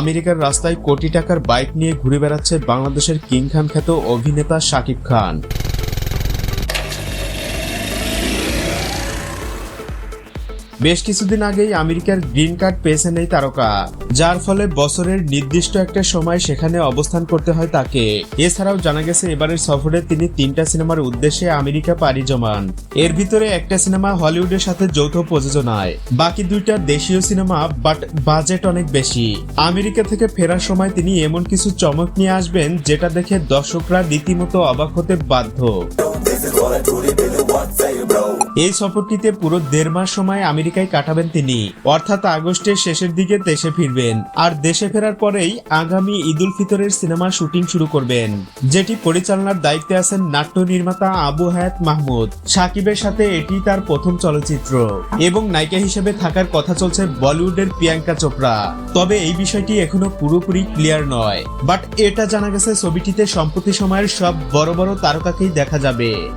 আমেরিকার রাস্তায় কোটি টাকার বাইক নিয়ে ঘুরে বেড়াচ্ছে বাংলাদেশের কিং খান খ্যাত অভিনেতা শাকিব খান। বেশ কিছুদিন আগেই আমেরিকার গ্রিন কার্ড পেয়েছেন এই তারকা, যার ফলে বছরের নির্দিষ্ট একটা সময় সেখানে অবস্থান করতে হয় তাকে। এছাড়াও জানা গেছে এবারের সফরে তিনি তিনটা সিনেমার উদ্দেশ্যে আমেরিকা পাড়ি জমান। এর ভিতরে একটা সিনেমা হলিউডের সাথে যৌথ প্রযোজনায়। বাকি দুইটা দেশীয় সিনেমা, বাট বাজেট অনেক বেশি। আমেরিকা থেকে ফেরার সময় তিনি এমন কিছু চমক নিয়ে আসবেন, যেটা দেখে দর্শকরা রীতিমতো অবাক হতে বাধ্য। এই সফরটিতে পুরো দেড় মাস সময় আমেরিকায় কাটাবেন তিনি। অর্থাৎ আগস্টের শেষের দিকে দেশে ফিরবেন। আর দেশে ফেরার পরেই আগামী ঈদুল ফিতরের সিনেমার শুটিং শুরু করবেন। যেটি পরিচালনার দায়িত্বে আছেন নাট্য নির্মাতা আবু হায়াত মাহমুদ। সাকিবের সাথে এটি তার প্রথম চলচ্চিত্র। এবং নায়িকা হিসেবে থাকার কথা চলছে বলিউডের প্রিয়াঙ্কা চোপড়া। তবে এই বিষয়টি এখনও পুরোপুরি ক্লিয়ার নয়। বাট এটা জানা গেছে ছবিটিতে সম্প্রতি সময়ের সব বড় বড় তারকাকেই দেখা যাবে।